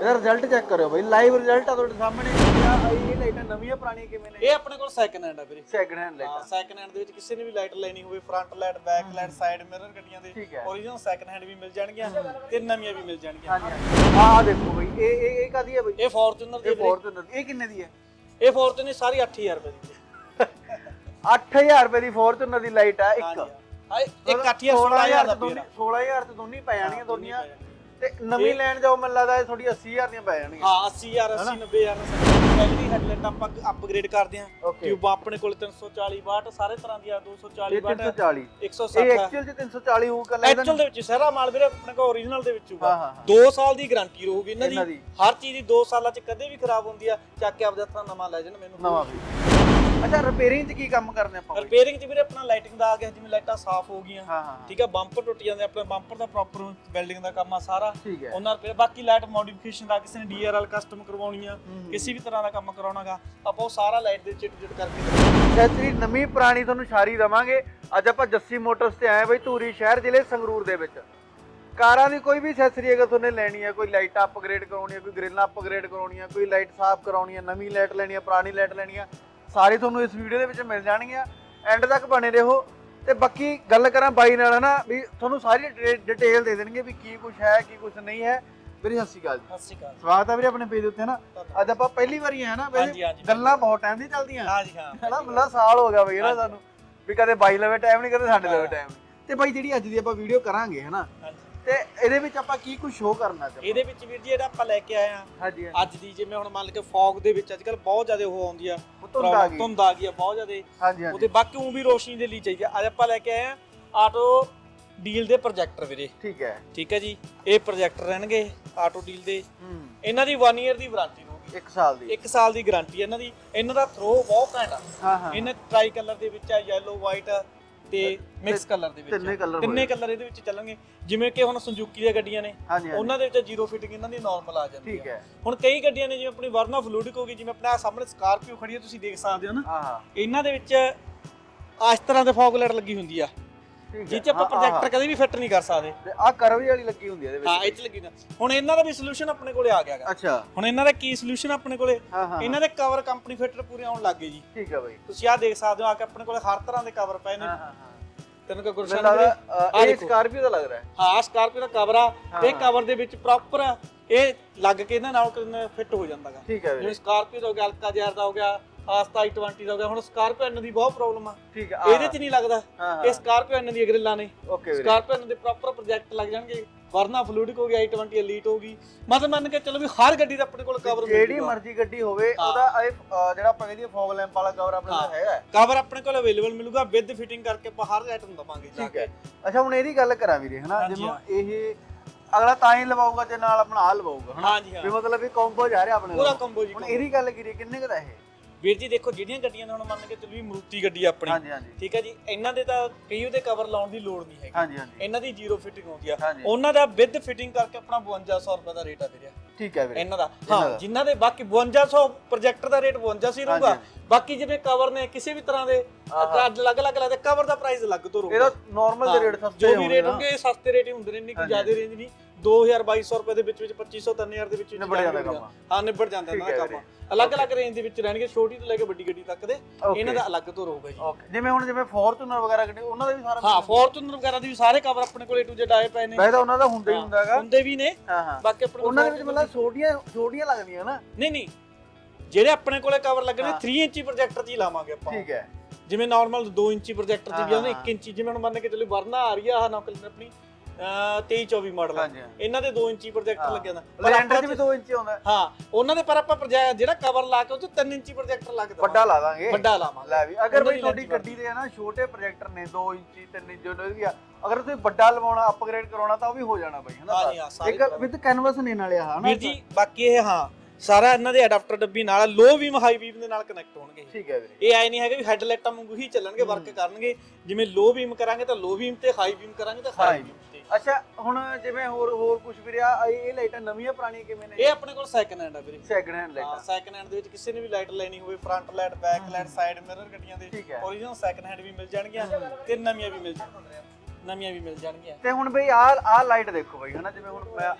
ਇਹਦਾ result check ਕਰਿਓ ਬਈ ਲਾਈਵ ਰਿਜ਼ਲਟ ਆ ਤੁਹਾਡੇ ਸਾਹਮਣੇ। ਆ ਇਹ ਲਾਈਟਾਂ ਨਵੀਆਂ ਪੁਰਾਣੀਆਂ ਕਿਵੇਂ ਨੇ? ਇਹ ਆਪਣੇ ਕੋਲ ਸੈਕੰਡ ਹੈਂਡ ਆ ਵੀਰੇ। ਸੈਕਿੰਡ ਹੈਂਡ ਹਾਂ ਲਾਈਟਾਂ ਸੈਕੰਡ ਹੈਂਡ ਦੇ ਵਿੱਚ ਕਿਸੇ ਨੇ ਵੀ ਲਾਈਟ ਲੈਣੀ ਹੋਵੇ front light back light side mirror ਗੱਡੀਆਂ ਦੇ ਠੀਕ ਹੈ। ਓਰੀਜਨਲ ਸੈਕੰਡ ਹੈਂਡ ਵੀ ਮਿਲ ਜਾਣਗੀਆਂ ਤੇ ਨਵੀਆਂ ਵੀ ਮਿਲ ਜਾਣਗੀਆਂ। ਹਾਂਜੀ ਆਹ ਦੇਖੋ ਬਈ ਇਹ ਇਹ ਇਹ ਕਾਦੀ ਹੈ ਬਈ? ਇਹ ਫੋਰਚੂਨਰ ਦੀ ਇਹ ਵੀਰੇ। ਫੋਰਚੂਨਰ ਇਹ ਕਿੰਨੇ ਦੀ ਹੈ ਇਹ ਫੋਰਚੂਨਰ ਸਾਰੀ 8000 ਰੁਪਏ ਦੀ ਵੀਰੇ। 8000 ਰੁਪਏ ਦੀ ਫੋਰਚੂਨਰ ਦੀ ਲਾਈਟ ਆ ਇੱਕ। ਹਾਂਜੀ। ਹਾਂ ਇਹ ਇੱਕ 8000 16000 ਦਾ ਦੋਨੀ ਪੀਰਾ 16000 ਤੇ ਦੋਨੀ ਪੈ ਜਾਣੀਆਂ ਦੋਨੀਆਂ। ਤੇ ਨਵੀਂ ਲੈਣ ਜਾਓ ਮੈਨੂੰ ਲੱਗਦਾ ਇਹ ਥੋੜੀ 80000 ਦੀਆਂ ਪੈ ਜਾਣਗੀਆਂ। ਹਾਂ 80000 80 90000 ਐਲਡੀ ਹੈਡਲਾਈਟ ਆਪਾਂ ਅਪਗ੍ਰੇਡ ਕਰਦੇ ਹਾਂ। Okay. ਟਿਊਬਾਂ ਆਪਣੇ ਕੋਲ 340 ਵਾਟ ਸਾਰੇ ਤਰ੍ਹਾਂ ਦੀਆਂ 240 ਇਹ ਵਾਟ 340 ਇਹ 160 ਐਕਚੁਅਲ ਚ 340 ਹੋਊਗਾ ਲੱਗਦਾ ਐਕਚੁਅਲ ਦੇ ਵਿੱਚ ਸਾਰਾ ਮਾਲ ਵੀਰੇ ਆਪਣੇ ਕੋਲ ਓਰੀਜਨਲ ਦੇ ਵਿੱਚ ਹੋਊਗਾ। ਹਾਂ, ਹਾਂ, ਹਾਂ। 2 ਸਾਲ ਦੀ ਗਾਰੰਟੀ ਰਹੂਗੀ। ਇਹਨਾਂ ਇਹਨਾਂ ਦੀ। ਦੀ। ਹਰ ਚੀਜ਼ ਦੀ 2 ਸਾਲਾਂ ਚ ਕਦੇ ਵੀ ਖਰਾਬ ਹੁੰਦੀ ਆ। ਚੱਕ ਕੇ ਆਪਦੇ ਹੱਥਾਂ ਨਵਾਂ ਲੈ ਜਾਣ ਮੈਨੂੰ। ਨਵਾਂ ਵੀ। ਅੱਛਾ ਰਿਪੇਅਰਿੰਗ ਚ ਕੀ ਕੰਮ ਕਰਦੇ ਆਪਾਂ ਬਈ? ਰਿਪੇਅਰਿੰਗ ਚ ਵੀਰੇ ਆਪਣਾ ਲਾਈਟਿੰਗ ਦਾ ਆ ਗਿਆ ਜਿਵੇਂ ਲਾਈਟਾਂ ਸਾਫ਼ ਹੋ ਗਈਆਂ। ਹਾਂ ਹਾਂ ਠੀਕ ਆ ਬੰਪਰ ਟੁੱਟ ਜਾਂਦੇ ਆਪਣੇ ਬੰਪਰ ਦਾ ਪ੍ਰੋਪਰ ਬਿਲਡਿੰਗ ਦਾ ਕੰਮ ਆ ਸਾਰਾ। ਠੀਕ ਹੈ। ਉਹਨਾਂ ਰੁਪਏ ਬਾਕੀ ਲਾਈਟ ਮੋਡੀਫਿਕੇਸ਼ਨ ਦਾ ਕਿਸੇ ਨੇ ਡੀਆਰਐਲ ਕਸਟਮ ਕਰਵਾਉਣੀ ਆ ਕਿਸੇ ਵੀ ਤਰ੍ਹਾਂ ਦਾ ਕੰਮ ਕਰਾਉਣਾਗਾ ਆਪਾਂ ਉਹ ਸਾਰਾ ਲਾਈਟ ਦੇ ਚਿੱਟ ਚਿੱਟ ਕਰਕੇ ਐਕਚੁਅਲੀ ਨਵੀਂ ਪੁਰਾਣੀ ਤੁਹਾਨੂੰ ਸਾਰੀ ਦਵਾਂਗੇ। ਅੱਜ ਆਪਾਂ ਜੱਸੀ ਮੋਟਰਸ ਤੇ ਆਏ ਬਈ ਧੂਰੀ ਸ਼ਹਿਰ ਜ਼ਿਲ੍ਹੇ ਸੰਗਰੂਰ ਦੇ ਵਿੱਚ। ਕਾਰਾਂ ਦੀ ਕੋਈ ਵੀ ਐਕਸੈਸਰੀ ਅਗਰ ਤੁਹਾਨੂੰ ਲੈਣੀ ਹੈ ਕੋਈ ਲਾਈਟ ਅਪਗ੍ਰੇਡ ਕਰਾਉਣੀ ਹੈ ਕੋਈ ਗ੍ਰਿਲਾਂ ਅਪਗ੍ਰੇਡ ਕਰਾਉਣੀ ਹੈ ਕੋਈ ਲਾਈਟ ਸਾਫ਼ ਕਰਾਉਣੀ ਹੈ ਨਵੀਂ ਲਾਈਟ ਲੈਣੀ ਹੈ ਪੁਰਾਣੀ ਲਾਈਟ ਲੈਣੀ ਹੈ ਸਾਰੇ ਤੁਹਾਨੂੰ ਇਸ ਵੀਡੀਓ ਦੇ ਵਿੱਚ ਮਿਲ ਜਾਣਗੀਆਂ। ਐਂਡ ਤੱਕ ਬਣੇ ਰਹੋ। ਤੇ ਬਾਕੀ ਗੱਲ ਕਰਾਂ ਬਾਈ ਨਾਲ ਹਨਾ? ਵੀ ਤੁਹਾਨੂੰ ਸਾਰੀ ਡਿਟੇਲ ਦੇ ਦੇਣਗੇ ਵੀ ਕੀ ਕੁਝ ਹੈ ਕੀ ਕੁਝ ਨਹੀਂ ਹੈ। ਵੀਰੇ ਸਤਿ ਸ਼੍ਰੀ ਅਕਾਲ ਜੀ। ਸਤਿ ਸ਼੍ਰੀ ਅਕਾਲ। ਸਵਾਗਤ ਹੈ ਵੀਰੇ ਆਪਣੇ ਪੇਜ ਉੱਤੇ ਨਾ ਅੱਜ ਆਪਾਂ ਪਹਿਲੀ ਵਾਰੀ ਆਏ ਨਾ ਹਾਂਜੀ। ਗੱਲਾਂ ਬਹੁਤ ਟਾਈਮ ਦੀ ਚੱਲਦੀਆਂ। ਹਾਂ ਜੀ ਹਾਂ। ਹਨਾ? ਮੱਲਾ ਸਾਲ ਹੋ ਗਿਆ ਬਈ ਨਾ ਸਾਨੂੰ। ਵੀ ਕਦੇ ਬਾਈ ਲਵੇ ਟਾਈਮ ਨਹੀਂ ਕਦੇ ਸਾਡੇ ਲਵੇ ਟਾਈਮ ਤੇ ਬਾਈ ਜਿਹੜੀ ਅੱਜ ਦੀ ਆਪਾਂ ਵੀਡੀਓ ਕਰਾਂਗੇ ਹਨਾ? ਤੇ ਇਹਦੇ ਵਿੱਚ ਆਪਾਂ ਕੀ ਕੁਝ ਸ਼ੋਅ ਕਰਨਾ ਚਾਹੁੰਦੇ ਇਹਦੇ ਵਿੱਚ ਵੀਰ ਜੀ ਜਿਹੜਾ ਆਪਾਂ ਲੈ ਕੇ ਆਏ ਆ ਹਾਂਜੀ ਅੱਜ ਦੀ ਜਿਵੇਂ ਹੁਣ ਮੰਨ ਕੇ ਫੌਗ ਦੇ ਵਿੱਚ ਅੱਜ ਕੱਲ ਬਹੁਤ ਜ਼ਿਆਦਾ ਉਹ ਆਉਂਦੀ ਆ ਉਹ ਧੁੰਦ ਆ ਗਈ। ਧੁੰਦ ਆ ਗਈ ਆ ਬਹੁਤ ਜ਼ਿਆਦਾ। ਹਾਂਜੀ ਹਾਂਜੀ। ਉਹਦੇ ਬਾਕੀ ਉਹ ਵੀ ਰੋਸ਼ਨੀ ਦੇ ਲਈ ਚਾਹੀਦੀ ਆ। ਅੱਜ ਆਪਾਂ ਲੈ ਕੇ ਆਏ ਆ ਆਟੋ ਡੀਲ ਦੇ ਪ੍ਰੋਜੈਕਟਰ ਵੀਰੇ। ਠੀਕ ਹੈ। ਠੀਕ ਹੈ ਜੀ। ਇਹ ਪ੍ਰੋਜੈਕਟਰ ਰਹਿਣਗੇ ਆਟੋ ਡੀਲ ਦੇ। ਹੂੰ। ਇਹਨਾਂ ਦੀ 1 ਇਅਰ ਦੀ ਵਾਰੰਟੀ ਰਹੂਗੀ। 1 ਸਾਲ ਦੀ। 1 ਸਾਲ ਦੀ ਗਾਰੰਟੀ ਇਹਨਾਂ ਦੀ। ਇਹਨਾਂ ਦਾ ਥਰੋ ਬਹੁਤ ਘੈਂਟ ਆ। ਹਾਂ ਹਾਂ। ਇਹਨਾਂ ਟਰਾਈ ਕਲਰ ਦੇ ਵਿੱਚ ਆ ਯੈਲੋ ਵਾਈਟ ਤੇ ਮਿਕਸ ਕਲਰ ਦੇ ਵਿੱਚ। ਤਿੰਨੇ colour ਤਿੰਨੇ ਹੋਏ। ਕਲਰ ਇਹਦੇ ਵਿੱਚ ਚੱਲਣਗੇ। ਜਿਵੇਂ ਕਿ ਹੁਣ ਸੰਜੂਕੀ ਦੀਆਂ ਗੱਡੀਆਂ ਨੇ ਹਾਂਜੀ ਹਾਂਜੀ। ਉਹਨਾਂ ਦੇ ਵਿੱਚ ਜ਼ੀਰੋ ਫਿਟਿੰਗ ਇਹਨਾਂ ਦੀ ਨਾਰਮਲ ਆ ਜਾਂਦੀ ਠੀਕ ਹੈ। ਹੁਣ ਕਈ ਗੱਡੀਆਂ ਨੇ ਜਿਵੇਂ ਆਪਣੀ ਵਰਨਾ ਫਲੂਡਿਕ ਹੋ ਗਈ ਜਿਵੇਂ ਆਪਣਾ ਆਹ ਸਾਹਮਣੇ ਸਕਾਰਪੀਓ ਖੜੀ ਹੈ ਤੁਸੀਂ ਦੇਖ ਸਕਦੇ ਹੋ ਨਾ। ਹਾਂ ਹਾਂ। ਇਹਨਾਂ ਦੇ ਵਿੱਚ ਆ ਇਸ ਤਰ੍ਹਾਂ ਦੇ ਫੌਗ ਲਾਈਟ ਲੱਗੀ ਹੁੰਦੀ ਆ। ਜਿਹ 'ਚ ਆਪਾਂ ਪ੍ਰੋਜੈਕਟਰ ਕਦੇ ਵੀ ਫਿੱਟ ਨਹੀਂ ਕਰ ਸਕਦੇ। ਤੇ ਆ ਕਰਵੀ ਵਾਲੀ ਲੱਗੀ ਹੁੰਦੀ ਹੈ ਇਹਦੇ ਹਾਂ ਵਿੱਚ ਇਹ 'ਚ ਲੱਗੀ ਨਾ ਹੁਣ ਇਹਨਾਂ ਦਾ ਵੀ ਸੋਲੂਸ਼ਨ ਆਪਣੇ ਕੋਲੇ ਆ ਗਿਆ ਗਾ। ਅੱਛਾ। ਹੁਣ ਇਹਨਾਂ ਦਾ ਕੀ ਸੋਲੂਸ਼ਨ ਆਪਣੇ ਕੋਲੇ? ਹਾਂ ਹਾਂ ਇਹਨਾਂ ਦੇ ਕਵਰ ਕੰਪਨੀ ਫਿੱਟਰ ਪੂਰੇ ਆਉਣ ਲੱਗ ਗਏ ਜੀ। ਠੀਕ ਹੈ ਬਾਈ। ਤੁਸੀਂ ਆਹ ਦੇਖ ਸਕਦੇ ਹੋ ਆ ਕੇ ਆਪਣੇ ਕੋਲੇ ਹਰ ਤਰ੍ਹਾਂ ਦੇ ਕਵਰ ਪਏ ਨੇ। ਹਾਂ ਹਾਂ ਹਾਂ। ਤੈਨੂੰ ਕੋ ਮੈਨੂੰ ਗੁਰਸ਼ਨ ਲੱਗਦਾ ਅ, ਆਹ ਇਹ ਦੇਖੋ। ਸਕਾਰਪੀਓ ਦਾ ਲੱਗ ਰਿਹਾ ਹੈ। ਹਾਂ ਸਕਾਰਪੀਓ ਦਾ ਕਵਰ ਆ। ਤੇ ਹਾਂ। ਕਵਰ ਦੇ ਵਿੱਚ ਪ੍ਰੋਪਰ ਇਹ ਲੱਗ ਕੇ ਇਹਨਾਂ ਨਾਲ ਫਿੱਟ ਹੋ ਜਾਂਦਾਗਾ ਠੀਕ ਹੈ ਵੀਰੇ। ਜਿਵੇਂ ਸਕਾਰਪੀਓ ਦਾ ਹੋ ਗਿਆ ਅਲਕਾ ਜੈਰ ਦਾ ਹੋ ਗਿਆ ਆਸਤਾ i20 ਦਾ ਹੋ ਗਿਆ। ਹੁਣ ਸਕਾਰਪੀਓ ਇਹਨਾਂ ਦੀ ਬਹੁਤ ਪ੍ਰੋਬਲਮ ਆ। ਠੀਕ ਹੈ ਇਹਦੇ 'ਚ ਨਹੀਂ ਲੱਗਦਾ। ਹਾਂ ਇਹ ਸਕਾਰਪੀਓ ਇਹਨਾਂ ਦੀ ਗ੍ਰਿਲਾਂ ਨੇ। ਓਕੇ ਵੀਰੇ। ਸਕਾਰਪੀਓ ਇਹਨਾਂ ਦੇ ਪ੍ਰੋਪਰ ਪ੍ਰੋਜੈਕਟ ਲੱਗ ਜਾਣਗੇ। ਵਰਨਾ ਫਲੂਡਿਕ ਹੋ ਗਿਆ i20 elite ਹੋ ਗਈ। ਮਤਲਬ ਮੰਨ ਕੇ ਚਲੋ ਵੀ ਹਰ ਗੱਡੀ ਦਾ ਆਪਣੇ ਕੋਲ ਕਵਰ ਜਿਹੜੀ ਮਰਜ਼ੀ ਗੱਡੀ ਹੋਵੇ ਹਾਂ। ਉਹਦਾ ਇਹ ਅ, ਜਿਹੜਾ ਆਪਾਂ ਕਹਿੰਦੇ ਫੋਗ ਲੈਂਪ ਵਾਲਾ ਕਵਰ ਆਪਣੇ ਕੋਲ ਹਾਂ। ਹੈਗਾ। ਹੈ। ਕਵਰ ਆਪਣੇ ਕੋਲ ਅਵੇਲੇਬਲ ਮਿਲੂਗਾ। ਵਿਦ ਫਿਟਿੰਗ ਕਰਕੇ ਆਪਾਂ ਹਰ ਆਈਟਮ ਦਵਾਂਗੇ ਜਾ ਠੀਕ ਕੇ। ਹੈ। ਅੱਛਾ ਹੁਣ ਇਹਦੀ ਗੱਲ ਕਰਾਂ ਵੀਰੇ ਹਨਾ? ਹਾਂਜੀ, ਜਿਵੇਂ ਇਹ ਅਗਲਾ ਤਾਂ ਹੀ ਲਵਾਊਗਾ ਤੇ ਨਾਲ ਆਪਣਾ ਆ ਲਵਾਊਗਾ ਹਨਾ? ਹਾਂਜੀ ਹਾਂ। ਵੀ ਮਤਲਬ ਇਹ ਕੰਬੋ ਜਾ ਰਿਹਾ ਆਪਣੇ ਪੂਰਾ ਨਾਲ। ਕੰਬੋ ਜੀ ਹੁਣ combo। ਇਹਦੀ ਗੱਲ ਕਰੀਏ ਕਿੰਨੇ ਕੁ ਦਾ ਇਹ? ਵੀਰ ਜੀ ਦੇਖੋ ਜਿਹੜੀਆਂ ਗੱਡੀਆਂ ਨੇ ਹੁਣ ਮੰਨ ਕੇ ਵੀ ਮਰੂਤੀ ਗੱਡੀ ਆ ਆਪਣੀ ਹਾਂਜੀ ਹਾਂਜੀ। ਠੀਕ ਹੈ ਜੀ? ਇਹਨਾਂ ਦੇ ਤਾਂ ਕਈ ਉਹਦੇ ਕਵਰ ਲਾਉਣ ਦੀ ਲੋੜ ਨਹੀਂ ਹੈਗੀ। ਹਾਂਜੀ ਹਾਂਜੀ। ਇਹਨਾਂ ਦੀ ਜ਼ੀਰੋ ਫਿਟਿੰਗ ਆਉਂਦੀ ਆ। ਹਾਂਜੀ। ਉਹਨਾਂ ਦਾ ਵਿਦ ਫਿਟਿੰਗ ਕਰਕੇ ਆਪਣਾ 5200 ਰੁਪਏ ਦਾ ਰੇਟ ਆ ਵੀਰੇ। ਠੀਕ ਹੈ ਵੀਰੇ। ਇਹਨਾਂ ਦਾ। ਇਹਨਾਂ ਹਾਂ ਦਾ। ਜਿਨ੍ਹਾਂ ਦੇ ਬਾਕੀ 5200 ਪ੍ਰੋਜੈਕਟਰ ਦਾ ਰੇਟ 52 ਸੀ ਰਹੂਗਾ। ਹਾਂਜੀ। ਬਾਕੀ ਜਿਵੇਂ ਕਵਰ ਨੇ ਕਿਸੇ ਵੀ ਤਰ੍ਹਾਂ ਦੇ ਅਲੱਗ-ਅਲੱਗ ਲੱਗਦੇ ਕਵਰ ਦਾ ਪ੍ਰਾਈਸ ਅਲੱਗ ਤੋਂ ਰਹੂਗਾ। ਇਹਦਾ ਨਾਰਮਲ ਦੇ ਰੇਟ ਸਸਤੇ ਜੋ ਵੀ ਹੋਣਗੇ ਰੇਟ ਨਾ। ਹੋਣਗੇ ਇਹ ਸਸਤੇ ਰੇਟ ਹੀ ਹੁੰਦੇ ਨੇ ਇੰਨੀ ਕੋਈ ਹਾਂਜੀ, ਜ਼ਿਆਦਾ ਰੇਂਜ ਨਹੀਂ। 2000 2200 ਰੁਪਏ ਦੇ ਵਿੱਚ ਵਿੱਚ 2500 3000 ਦੇ ਵਿੱਚ ਵਿੱਚ ਨਿਬੜ ਜਾਂਦਾ। ਕੰਮ। ਹਾਂ ਨਿਬੜ ਜਾਂਦਾ ਠੀਕ ਇਹਨਾਂ ਦਾ ਹੈ ਕੰਮ। ਅਲੱਗ-ਅਲੱਗ ਰੇਂਜ ਦੇ ਵਿੱਚ ਰਹਿਣਗੇ ਛੋਟੀ ਤੋਂ ਲੈ ਕੇ ਵੱਡੀ ਗੱਡੀ ਤੱਕ ਦੇ। Okay. ਇਹਨਾਂ ਦਾ ਅਲੱਗ ਤੋਂ ਰਹੂਗਾ ਜੀ। ਓਕੇ। ਜਿਵੇਂ ਹੁਣ ਜਿਵੇਂ ਫੋਰਚੂਨਰ ਵਗੈਰਾ ਗੱਡੀ ਉਹਨਾਂ ਦਾ ਵੀ ਸਾਰਾ ਹਾਂ ਫੋਰਚੂਨਰ ਵਗੈਰਾ ਦੇ ਵੀ ਸਾਰੇ ਕਵਰ ਆਪਣੇ ਕੋਲ A to Z ਆਏ ਪਏ ਨੇ। ਵੈਸੇ ਤਾਂ ਉਹਨਾਂ ਦਾ ਹੁੰਦਾ ਹੀ ਹੁੰਦਾ ਹੈਗਾ ਹੁੰਦੇ ਵੀ ਨੇ। ਹਾਂ ਹਾਂ। ਬਾਕੀ ਆਪਣੇ ਕੋਲ ਉਹਨਾਂ ਦੇ ਵਿੱਚ ਮਤਲਬ ਛੋਟੀਆਂ ਛੋਟੀਆਂ ਲੱਗਦੀਆਂ ਨਾ। ਨਹੀਂ ਨਹੀਂ। ਜਿਹੜੇ ਆਪਣੇ ਕੋਲੇ ਕਵਰ ਲੱਗਣੇ ਹਾਂ। 3 ਇੰਚੀ ਪ੍ਰੋਜੈਕਟਰ 'ਚ ਹੀ ਲਾਵਾਂਗੇ ਆਪਾਂ। ਠੀਕ ਹੈ। ਜਿਵੇਂ ਨਾਰਮਲ 2 ਇੰਚੀ ਪ੍ਰੋਜੈਕਟਰ 'ਚ ਵੀ ਆਉਂਦੇ ਹਾਂ। 1 ਇੰਚੀ ਜਿਵੇਂ ਹੁਣ ਮੰਨ ਕੇ ਚੱਲੋ ਵਰਨਾ ਆ ਰਹੀ ਆ ਆਹ ਨੌਕਲ ਆਪਣੀ। 23 24 ਮਾਡਲ ਹਾਂਜੀ, ਹਾਂ। ਇਹਨਾਂ ਦੇ 2 ਇੰਚੀ ਪ੍ਰੋਜੈਕਟਰ ਲੱਗਿਆ ਦਾ ਲੈਂਡਰ 'ਚ ਵੀ 2 ਇੰਚ ਆਉਂਦਾ। ਹੈ। ਹਾਂ ਉਹਨਾਂ ਦੇ ਪਰ ਆਪਾਂ ਪ੍ਰੋਜੈਕਟ ਜਿਹੜਾ ਕਵਰ ਲਾ ਕੇ ਉਹ 'ਚ 3 ਇੰਚੀ ਪ੍ਰੋਜੈਕਟਰ ਲੱਗ ਦਵਾਂਗੇ ਵੱਡਾ ਲਾ ਦਾਂਗੇ। ਵੱਡਾ ਲਾਵਾਂਗੇ। ਲੈ ਵੀ ਅਗਰ ਉਹਨਾਂ ਬਈ ਦੀ ਤੁਹਾਡੀ length ਗੱਡੀ ਦੇ ਨਾ ਛੋਟੇ ਪ੍ਰੋਜੈਕਟਰ ਨੇ 2 ਇੰਚੀ 3 ਇੰਚ ਜੋ ਵੀ ਆ ਅਗਰ ਤੁਸੀਂ ਵੱਡਾ ਲਵਾਉਣਾ ਅਪਗ੍ਰੇਡ ਕਰਾਉਣਾ ਤਾਂ ਉਹ ਵੀ ਹੋ ਜਾਣਾ ਬਈ ਹਨਾ ਹਾਂ ਜੀ, ਹਾਂ, ਸਾਰੇ ਇੱਕ ਵਿਦ ਕੈਨਵਸ ਨੇ ਨਾਲੇ ਆ ਹਨਾ ਵੀਰ ਜੀ ਬਾਕੀ ਇਹ ਹਾਂ ਸਾਰਾ ਇਹਨਾਂ ਦੇ ਅਡਾਪਟਰ ਡੱਬੀ ਨਾਲ ਲੋ ਵੀਮ ਹਾਈ ਵੀਮ ਦੇ ਨਾਲ ਕਨੈਕਟ ਹੋਣਗੇ ਠੀਕ ਹੈ ਵੀਰੇ। ਇਹ ਆਏ ਨਹੀਂ ਹੈਗਾ ਵੀ ਹੈਡਲਾਈਟਾਂ ਵਾਂਗੂ ਹੀ ਚੱਲਣਗੇ ਵਰਕ ਕਰਨਗੇ। ਜਿਵੇਂ ਲੋ ਵੀਮ ਕਰਾਂਗੇ ਤਾਂ ਲੋ ਵੀਮ ਤੇ ਹਾਈ ਵੀਮ ਕਰਾਂਗੇ ਤਾਂ ਹਾਈ High ਤੇ ਅੱਛਾ ਹੁਣ ਜਿਵੇਂ ਹੋਰ ਹੋਰ ਕੁਝ ਵੀ ਰਿਹਾ ਇਹ ਇਹ ਲਾਈਟਾਂ ਨਵੀਆਂ ਪੁਰਾਣੀਆਂ ਕਿਵੇਂ ਨੇ? ਇਹ ਆਪਣੇ ਕੋਲ ਸੈਕੰਡ ਹੈਂਡ ਆ ਵੀਰੇ। ਸੈਕਿੰਡ ਹੈਂਡ ਹਾਂ ਲਾਈਟਾਂ ਸੈਕੰਡ ਹੈਂਡ ਦੇ ਵਿੱਚ ਕਿਸੇ ਨੇ ਵੀ ਲਾਈਟ ਲੈਣੀ ਹੋਵੇ front light back light side mirror ਗੱਡੀਆਂ ਦੇ ਠੀਕ ਹੈ। ਓਰੀਜਨਲ ਸੈਕੰਡ ਹੈਂਡ ਵੀ ਮਿਲ ਜਾਣਗੀਆਂ ਤੇ ਨਵੀਆਂ ਵੀ ਮਿਲ ਜਾਣਗੀਆਂ ਨਵੀਆਂ ਵੀ ਮਿਲ ਜਾਣਗੀਆਂ। ਤੇ ਹੁਣ ਬਈ ਆਹ ਆਹ ਲਾਈਟ ਦੇਖੋ ਬਈ ਹਨਾ ਜਿਵੇਂ ਹੁਣ ਮੈਂ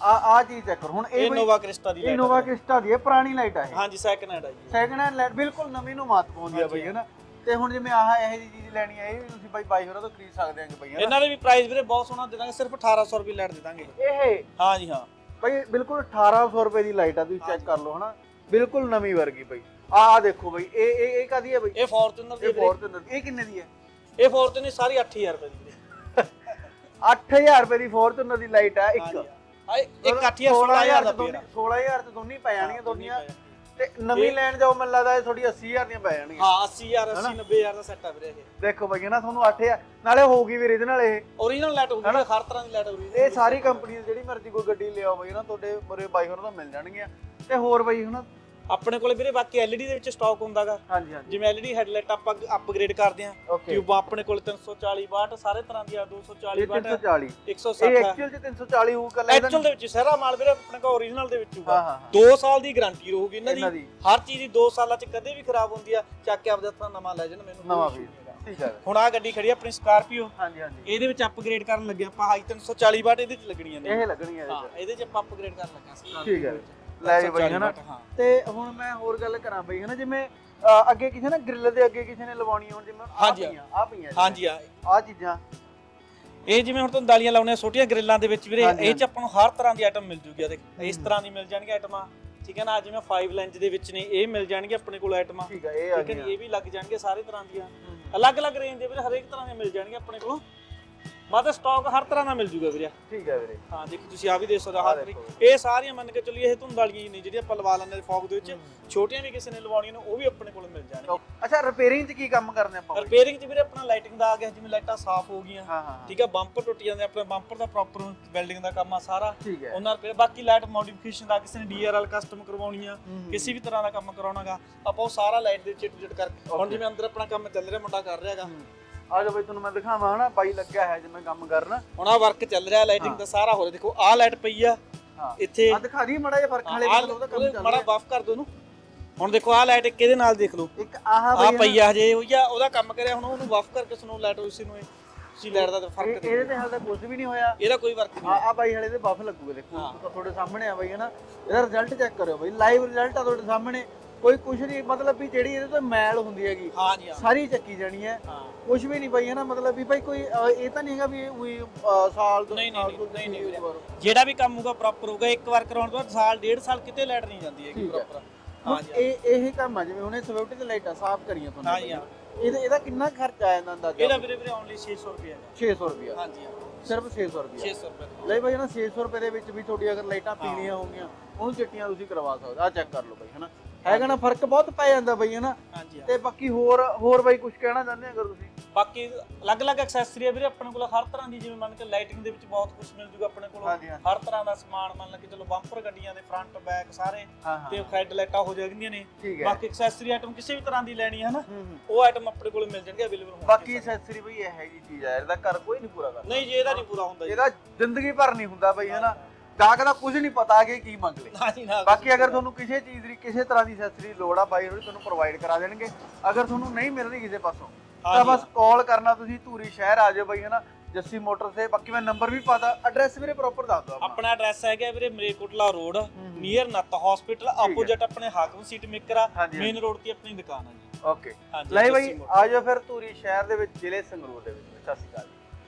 ਆ ਆ ਚੀਜ਼ ਚੈੱਕ ਕਰੋ ਹੁਣ ਇਹ ਇਹ ਨੋਵਾ ਕ੍ਰਿਸਟਾ ਦੀ ਇਹ ਲਾਈਟ ਨੋਵਾ ਕ੍ਰਿਸਟਾ ਦੀ ਹੈ ਪੁਰਾਣੀ ਲਾਈਟ ਆ ਇਹ। ਹਾਂਜੀ ਸੈਕਿੰਡ ਹੈਂਡ ਆ ਜੀ। ਸੈਕਿੰਡ ਹੈਂਡ ਲਾਈਟ ਬਿਲਕੁਲ ਨਵੀਂ ਨੂੰ ਮਾਤ ਪਾਉਂਦੀ ਆ ਬਈ ਹੈ ਨਾ ਤੇ ਹੁਣ ਜਿਵੇਂ ਆਹ ਇਹੋ ਜਿਹੀ ਚੀਜ਼ ਲੈਣੀ ਆ ਇਹ ਵੀ ਤੁਸੀਂ ਬਾਈ ਬਾਈ ਹੋਰਾਂ ਤੋਂ ਖਰੀਦ ਸਕਦੇ ਆਂਗੇ ਬਈ ਹੈ ਨਾ ਇਹਨਾਂ ਦੇ ਵੀ ਪ੍ਰਾਈਸ ਵੀਰੇ ਬਹੁਤ ਸੋਹਣਾ ਦੇ ਦਾਂਗੇ ਸਿਰਫ 1800 ਰੁਪਏ ਲਾਈਟ ਦੇ ਦਾਂਗੇ। ਇਹ? ਹਾਂਜੀ ਹਾਂ। ਬਈ ਬਿਲਕੁਲ 1800 ਰੁਪਏ ਦੀ ਲਾਈਟ ਆ ਤੁਸੀਂ ਚੈੱਕ ਕਰ ਲਓ ਹਨਾ? ਬਿਲਕੁਲ ਨਵੀਂ ਵਰਗੀ ਬਈ। ਆ ਆ ਦੇਖੋ ਬਈ ਇਹ ਇਹ ਇਹ ਕਾਦੀ ਹੈ ਬਈ? ਇਹ ਫੋਰਚੂਨਰ ਦੀ ਇਹ ਫੋਰਚੂਨਰ ਇਹ ਕਿੰਨੇ ਦੀ ਹੈ ਇਹ ਫੋਰਚੂਨਰ ਸਾਰੀ 8000 ਰੁਪਏ ਦੀ ਵੀਰੇ। 8000 ਰੁਪਏ ਦੀ ਫੋਰਚੂਨਰ ਦੀ ਲਾਈਟ ਆ ਇੱਕ। ਹਾਂ ਇਹ ਇੱਕ 8000 16000 ਦਾ ਪੀੜਾ 16000 ਤੇ ਦੋਨੀ ਪੈ ਜਾਣਗੀਆਂ ਦੋਨੀਆਂ। ਤੇ ਨਵੀਂ ਲੈਣ ਜਾਓ ਮੈਨੂੰ ਲੱਗਦਾ ਇਹ ਥੋੜੀ 80000 ਦੀਆਂ ਪੈ ਜਾਣਗੀਆਂ। ਹਾਂ 80000 80 90000 ਦਾ ਸੈੱਟ ਆ ਵੀਰੇ ਇਹ। ਦੇਖੋ ਬਈ ਨਾ ਤੁਹਾਨੂੰ 8000 ਨਾਲੇ ਹੋਊਗੀ ਵੀਰ ਇਹਦੇ ਨਾਲ ਇਹ। ਓਰੀਜਨਲ ਲਾਈਟ ਹੋਊਗੀ ਹਰ ਤਰ੍ਹਾਂ ਦੀ ਲਾਈਟ ਹੋਊਗੀ ਇਹ ਸਾਰੀ ਕੰਪਨੀ ਜਿਹੜੀ ਮਰਜ਼ੀ ਕੋਈ ਗੱਡੀ ਲਿਆਓ ਬਈ ਨਾ ਤੁਹਾਡੇ ਬਰੇ ਬਾਈ ਹੋਰਾਂ ਤੋਂ ਮਿਲ ਜਾਣਗੀਆਂ। ਤੇ ਹੋਰ ਬਈ ਹੁਣ ਆਪਣੇ ਕੋਲੇ ਵੀਰੇ ਬਾਕੀ LED ਦੇ ਵਿੱਚ ਸਟਾਕ ਹੁੰਦਾਗਾ। ਹਾਂਜੀ ਹਾਂਜੀ। ਜਿਵੇਂ LED ਹੈਡਲਾਈਟ ਆਪਾਂ ਅਪਗ੍ਰੇਡ ਕਰਦੇ ਆ ਓਕੇ ਟਿਊਬਾਂ ਆਪਣੇ ਕੋਲ 340 ਵਾਟ ਸਾਰੇ ਤਰ੍ਹਾਂ ਦੀਆਂ 240 ਇਹ ਵਾਟ 340 ਇਹ 160 ਐਕਚੁਅਲ ਚ 340 ਹੋਊ ਕੱਲਾ ਐਕਚੁਅਲ ਦੇ ਵਿੱਚ ਸਾਰਾ ਮਾਲ ਵੀਰੇ ਆਪਣੇ ਕੋਲ ਓਰੀਜਨਲ ਦੇ ਵਿੱਚ ਹਾਂ ਹੋਊਗਾ। ਹਾਂ ਹਾਂ 2 ਸਾਲ ਦੀ ਗਾਰੰਟੀ ਰਹੂਗੀ ਇਹਨਾਂ ਇਹਨਾਂ ਦੀ। ਦੀ ਹਰ ਚੀਜ਼ ਦੀ 2 ਸਾਲਾਂ ਚ ਕਦੇ ਵੀ ਖਰਾਬ ਹੁੰਦੀ ਆ ਚੱਕ ਕੇ ਆਪਦੇ ਹੱਥਾਂ ਨਵਾਂ ਲੈ ਜਾਣ ਮੈਨੂੰ ਕੋਈ ਨਵਾਂ issue ਵੀ ਨਹੀਂ ਹੈਗਾ। ਠੀਕ ਹੈ। ਹੁਣ ਆ ਗੱਡੀ ਖੜੀ ਆ ਆਪਣੀ ਸਕਾਰਪੀਓ ਹਾਂਜੀ ਹਾਂਜੀ। ਇਹਦੇ ਵਿੱਚ ਅਪਗ੍ਰੇਡ ਕਰਨ ਲੱਗੇ ਆਪਾਂ ਹਾਈ 340 ਵਾਟ ਇਹਦੇ ਚ ਲੱਗਣੀਆਂ ਨੇ। ਇਹ ਲੱਗਣੀਆਂ ਹਾਂ ਇਹਦੇ ਇਹਦੇ ਚ ਆਪਾਂ ਅਪਗ੍ਰੇਡ ਕਰਨ ਲੱਗਾ। Scorpio ਠੀਕ ਹੈ। ਲੈ ਜੀ ਬਈ 340 ਹਨਾ ਤੇ ਹੁਣ ਮੈਂ ਹੋਰ ਗੱਲ ਕਰਾਂ ਬਈ ਹਨਾ ਜਿਵੇਂ ਅੱਗੇ ਕਿਸੇ ਨੇ ਗ੍ਰਿਲ ਦੇ ਅੱਗੇ ਕਿਸੇ ਨੇ ਲਵਾਉਣੀ ਹੋਣ ਜਿਵੇਂ ਆ ਹਾਂਜੀ, ਪਈਆਂ ਆ ਪਈਆਂ ਹਾਂਜੀ ਆ ਆ ਚੀਜ਼ਾਂ। ਇਹ ਜਿਵੇਂ ਹੁਣ ਤੁਹਾਨੂੰ ਦਾਲੀਆਂ ਲਾਉਣੇ ਛੋਟੀਆਂ ਗ੍ਰਿਲਾਂ ਦੇ ਵਿੱਚ ਵੀਰੇ ਹਾਂਜੀ, ਇਹ ਚ ਆਪਾਂ ਨੂੰ ਹਰ ਤਰ੍ਹਾਂ ਦੀ ਆਈਟਮ ਮਿਲ ਜੂਗੀ ਆ ਦੇਖ ਇਸ ਤਰ੍ਹਾਂ ਦੀ ਮਿਲ ਜਾਣਗੀਆਂ ਆਈਟਮਾਂ ਠੀਕ ਹੈ ਨਾ ਆਹ ਜਿਵੇਂ 5 ਲੈਂਜ ਦੇ ਵਿੱਚ ਨੇ ਇਹ ਮਿਲ ਜਾਣਗੇ ਆਪਣੇ ਕੋਲ ਆਈਟਮਾਂ ਠੀਕ ਹੈ ਇਹ ਆ ਗਈਆਂ। ਇਹ ਵੀ ਲੱਗ ਜਾਣਗੇ ਸਾਰੇ ਤਰ੍ਹਾਂ ਦੀਆਂ। ਅਲੱਗ-ਅਲੱਗ ਰੇਂਜ ਦੇ ਵੀਰੇ ਹਰੇਕ ਤਰ੍ਹਾਂ ਦੇ ਮਿਲ ਜਾਣਗੇ ਆਪਣੇ ਕੋਲ। ਮਾਤਾ ਸਟਾਕ ਹਰ ਤਰ੍ਹਾਂ ਦਾ ਮਿਲ ਜੂਗਾ ਵੀਰੇ। ਠੀਕ ਹੈ ਵੀਰੇ। ਹਾਂ ਦੇਖੋ ਤੁਸੀਂ ਆ ਵੀ ਦੇਖ ਸਕਦੇ ਹੋ ਆਹ ਹਰ ਦੇਖੋ। ਤਰੀਕ ਇਹ ਸਾਰੀਆਂ ਮੰਨ ਕੇ ਚੱਲੀਏ ਇਹ ਧੁੰਦ ਵਾਲੀਆਂ ਹੀ ਨੇ ਜਿਹੜੀਆਂ ਆਪਾਂ ਲਵਾ ਲੈਂਦੇ ਫੌਗ ਦੇ ਵਿੱਚ। ਛੋਟੀਆਂ ਵੀ ਕਿਸੇ ਨੇ ਲਵਾਉਣੀਆਂ ਨੇ ਉਹ ਵੀ ਆਪਣੇ ਕੋਲ ਮਿਲ ਜਾਣਗੀਆਂ। ਅੱਛਾ ਰਿਪੇਅਰਿੰਗ ਚ ਕੀ ਕੰਮ ਕਰਨੇ ਆਪਾਂ ਬਈ? ਰਿਪੇਅਰਿੰਗ 'ਚ ਵੀਰੇ ਆਪਣਾ ਲਾਈਟਿੰਗ ਦਾ ਆ ਗਿਆ ਜਿਵੇਂ ਲਾਈਟਾਂ ਸਾਫ਼ ਹੋ ਗਈਆਂ। ਹਾਂ ਹਾਂ ਹਾਂ, ਠੀਕ ਹੈ ਬੰਪਰ ਟੁੱਟ ਜਾਂਦੇ ਆਪਣੇ ਬੰਪਰ ਦਾ ਪ੍ਰੋਪਰ ਵੈਲਡਿੰਗ ਦਾ ਕੰਮ ਆ ਸਾਰਾ। ਠੀਕ ਹੈ। ਉਹਨਾਂ ਰਿਪੇਅਰ ਬਾਕੀ ਲਾਈਟ ਮੋਡੀਫਿਕੇਸ਼ਨ ਦਾ ਕਿਸੇ ਨੇ ਡੀਆਰਐਲ ਕਸਟਮ ਕਰਵਾਉਣੀ ਆ ਹੂੰ। ਕਿਸੇ ਵੀ ਤਰ੍ਹਾਂ ਦਾ ਕੰਮ ਕਰਾਉਣਾਗਾ। ਆਪਾਂ ਉਹ ਸਾਰਾ ਲਾਈਟ ਦੇ ਚਿੱਟ ਚਿੱਟ ਕਰਕੇ ਹੁਣ ਜਿਵੇਂ ਅੰਦਰ ਆਪਣਾ ਕੰਮ ਚੱਲ ਰਿਹਾ ਮੁੰਡਾ ਕਰ ਰਿਹਾਗਾ ਆ ਜਾ ਬਈ ਤੁਹਾਨੂੰ ਮੈਂ ਦਿਖਾਵਾਂ ਹਨਾ? ਬਾਈ ਲੱਗਿਆ ਹੈ ਜਿਵੇਂ ਕੰਮ ਕਰਨ। ਹੁਣ ਆ ਵਰਕ ਚੱਲ ਰਿਹਾ ਲਾਈਟਿੰਗ ਦਾ ਸਾਰਾ ਹੋ ਰਿਹਾ। ਦੇਖੋ ਆਹ ਲਾਈਟ ਪਈ ਆ। ਹਾਂ। ਇੱਥੇ ਆ ਦਿਖਾ ਦੀ ਮੜਾ ਜਿਹਾ ਫ਼ਰਕ ਵਾਲੇ ਮਤਲਬ ਉਹਦਾ ਕੰਮ ਚੱਲ ਮਾੜਾ ਰਿਹਾ। ਬਾਫ ਕਰ ਦੋ ਉਹਨੂੰ। ਹੁਣ ਦੇਖੋ ਆਹ ਲਾਈਟ ਕਿਹਦੇ ਨਾਲ ਦੇਖ ਲਓ। ਇੱਕ ਆਹ ਆ ਬਈ ਪਈ ਆ ਹਜੇ ਉਹੀ ਆ ਉਹਦਾ ਕੰਮ ਕਰਿਆ ਹੁਣ ਉਹਨੂੰ ਵਾਫ ਕਰਕੇ ਸੁਣੋ ਲਾਈਟ ਉਸੇ ਨੂੰ ਇਹ ਤੁਸੀਂ ਲਾਈਟ ਦਾ ਫ਼ਰਕ ਇਹਦੇ ਤੇ ਹਾਲ ਤੱਕ ਕੁਝ ਵੀ ਨਹੀਂ ਹੋਇਆ। ਇਹਦਾ ਕੋਈ ਵਰਕ ਆ ਨਹੀਂ ਆ ਬਾਈ ਹਲੇ ਦੇ ਬਫ ਲੱਗੂਗੇ ਦੇਖੋ। ਤਾਂ ਤੁਹਾਡੇ ਸਾਹਮਣੇ ਆ ਬਾਈ ਹਨਾ? ਇਹਦਾ ਰਿਜ਼ਲਟ ਚੈੱਕ ਕਰਿਓ ਬਾਈ। ਲਾਈਵ ਰਿਜ਼ਲਟ ਆ ਤੁਹਾਡੇ ਸਾਹਮਣੇ। ਕੋਈ ਕੁਝ ਨਹੀਂ ਮਤਲਬ ਵੀ ਜਿਹੜੀ ਇਹਦੇ ਤੋਂ ਮੈਲ ਹੁੰਦੀ ਹੈਗੀ ਹਾਂ ਜੀ ਹਾਂ। ਸਾਰੀ ਚੱਕੀ ਜਾਣੀ ਹੈ। ਹਾਂ। ਕੁਝ ਵੀ ਨਹੀਂ ਬਾਈ ਹਨਾ ਮਤਲਬ ਵੀ ਭਾਈ ਕੋਈ ਅ, ਇਹ ਤਾਂ ਨਹੀਂ ਹੈਗਾ ਵੀ ਉਹੀ ਸਾਲ ਦੋ ਨਹੀਂ, ਨਹੀਂ, ਸਾਲ ਨਹੀਂ, ਤੋਂ ਨਹੀਂ, ਨਹੀਂ ਵਾਰ। ਜਿਹੜਾ ਵੀ ਕੰਮ ਹੋਊਗਾ ਪ੍ਰੋਪਰ ਹੋਊਗਾ ਇੱਕ ਵਾਰ ਕਰਾਉਣ ਤੋਂ ਬਾਅਦ ਸਾਲ ਡੇਢ ਸਾਲ ਕਿਤੇ ਲਾਈਟ ਨਹੀਂ ਜਾਂਦੀ ਹੈਗੀ ਠੀਕ ਹੈ। ਪ੍ਰੋਪਰ ਹੁਣ ਹਾਂ ਜੀ ਇਹ ਇਹ ਕੰਮ ਆ ਜਿਵੇਂ ਉਹਨੇ ਸਵਿਫਟ ਤੇ ਲਾਈਟਾਂ ਸਾਫ਼ ਕਰੀਆਂ ਤੁਹਾਨੂੰ ਹਾਂ ਜੀ ਹਾਂ। ਇਹਦਾ ਇਹਦਾ ਕਿੰਨਾ ਖਰਚ ਆ ਜਾਂਦਾ ਅੰਦਾਜ਼ਾ ਇਹਦਾ ਵੀਰੇ ਵੀਰੇ ਓਨਲੀ 600 ਰੁਪਏ ਹੈ 600 ਰੁਪਿਆ ਹਾਂ ਜੀ ਹਾਂ। ਸਿਰਫ 600 ਰੁਪਿਆ 600 ਰੁਪਏ ਲੈ ਭਾਈ ਨਾ 600 ਰੁਪਏ ਦੇ ਵਿੱਚ ਵੀ ਤੁਹਾਡੀ ਅਗਰ ਲਾਈਟਾਂ ਪੀਣੀਆਂ ਹੋਗੀਆਂ ਉਹਨੂੰ ਚਿੱਟੀਆਂ ਤੁਸੀਂ ਕਰਵਾ ਸਕਦੇ ਆ ਚੈੱਕ ਕਰ ਲਓ ਬਾਈ ਹਨਾ ਹੈਗਾ ਨਾ ਫ਼ਰਕ ਬਹੁਤ ਪੈ ਜਾਂਦਾ ਬਾਈ ਹਨਾ? ਹਾਂ ਹਾਂ। ਤੇ ਬਾਕੀ ਹੋਰ ਹੋਰ ਬਾਈ ਕੁਝ ਕਹਿਣਾ ਚਾਹੁੰਦੇ ਆ ਅਗਰ ਤੁਸੀਂ? ਬਾਕੀ ਅਲੱਗ-ਅਲੱਗ ਐਕਸੈਸਰੀ ਆ ਵੀਰੇ ਆਪਣੇ ਕੋਲ ਹਰ ਤਰ੍ਹਾਂ ਦੀ ਜਿਵੇਂ ਮੰਨ ਕੇ ਲਾਈਟਿੰਗ ਦੇ ਵਿੱਚ ਬਹੁਤ ਕੁਝ ਮਿਲ ਜੂਗਾ ਆਪਣੇ ਕੋਲ। ਹਰ ਤਰ੍ਹਾਂ ਦਾ ਸਮਾਨ ਮੰਨ ਕੇ ਚਲੋ ਬੰਪਰ ਗੱਡੀਆਂ ਦੇ ਫਰੰਟ ਬੈਕ ਸਾਰੇ ਹਾਂ ਤੇ ਹੈਡ ਲਾਈਟਾਂ ਹੋ ਜਾਣਗੀਆਂ ਨੇ। ਹੈ। ਬਾਕੀ ਐਕਸੈਸਰੀ ਆਈਟਮ ਕਿਸੇ ਵੀ ਤਰ੍ਹਾਂ ਦੀ ਲੈਣੀ ਹੈ ਨਾ ਹੂੰ ਹੂੰ। ਉਹ ਆਈਟਮ ਆਪਣੇ ਕੋਲ ਮਿਲ ਜਾਣਗੇ ਅਵੇਲੇਬਲ ਹੋਣਗੇ ਬਾਕੀ ਐਕਸੈਸਰੀ ਬਈ ਇਹ ਜੀ ਚੀਜ਼ ਆ ਇਹਦਾ ਘਰ ਕੋਈ ਨਹੀਂ ਪੂਰਾ ਕਰਦਾ। ਨਹੀਂ ਜੀ ਇਹਦਾ ਨਹੀਂ ਪੂਰਾ ਹੁੰਦਾ ਜੀ। ਇਹਦਾ ਜ਼ਿੰਦਗੀ ਭਰ ਨਹੀਂ ਹੁੰਦਾ ਬਈ ਹਨਾ? ਗਾਹਕ ਦਾ ਕੁਝ ਨਹੀਂ ਪਤਾ ਕਿ ਕੀ ਮੰਗ ਲੇ ਨਾ ਜੀ ਨਾ ਬਾਕੀ ਅਗਰ ਤੁਹਾਨੂੰ ਕਿਸੇ ਚੀਜ਼ ਦੀ ਕਿਸੇ ਤਰ੍ਹਾਂ ਦੀ ਐਕਸੈਸਰੀ ਲੋੜ ਆ ਬਾਈ ਹੋਰੀ ਤੁਹਾਨੂੰ ਪ੍ਰੋਵਾਈਡ ਕਰਾ ਦੇਣਗੇ। ਅਗਰ ਤੁਹਾਨੂੰ ਨਹੀਂ ਮਿਲ ਰਹੀ ਕਿਸੇ ਪਾਸੋਂ ਤਾਂ ਬਸ ਕਾਲ ਕਰਨਾ ਤੁਸੀਂ ਧੂਰੀ ਸ਼ਹਿਰ ਆ ਜਾਓ ਬਾਈ ਹਨਾ? ਜੱਸੀ ਮੋਟਰ ਤੇ। ਬਾਕੀ ਮੈਂ ਨੰਬਰ ਵੀ ਪਾਤਾ ਐਡਰੈਸ ਵੀਰੇ ਪ੍ਰੋਪਰ ਦੱਸ ਦਿਓ ਆਪਣਾ। ਐਡਰੈਸ ਹੈਗਾ ਵੀਰੇ Malerkotla road near Natt hospital opposite ਆਪਣੇ Hakam seat maker main road ਤੇ ਆਪਣੀ ਦੁਕਾਨ ਆ ਜੀ। ਓਕੇ ਲੈ ਬਾਈ ਮੋਟਰ। ਆ ਜਾਓ ਫਿਰ ਧੂਰੀ ਸ਼ਹਿਰ ਦੇ ਵਿੱਚ ਜ਼ਿਲ੍ਹੇ ਸੰਗਰੂਰ ਦੇ ਵਿੱਚ। ਸਤਿ ਸ਼੍ਰੀ ਅਕਾਲ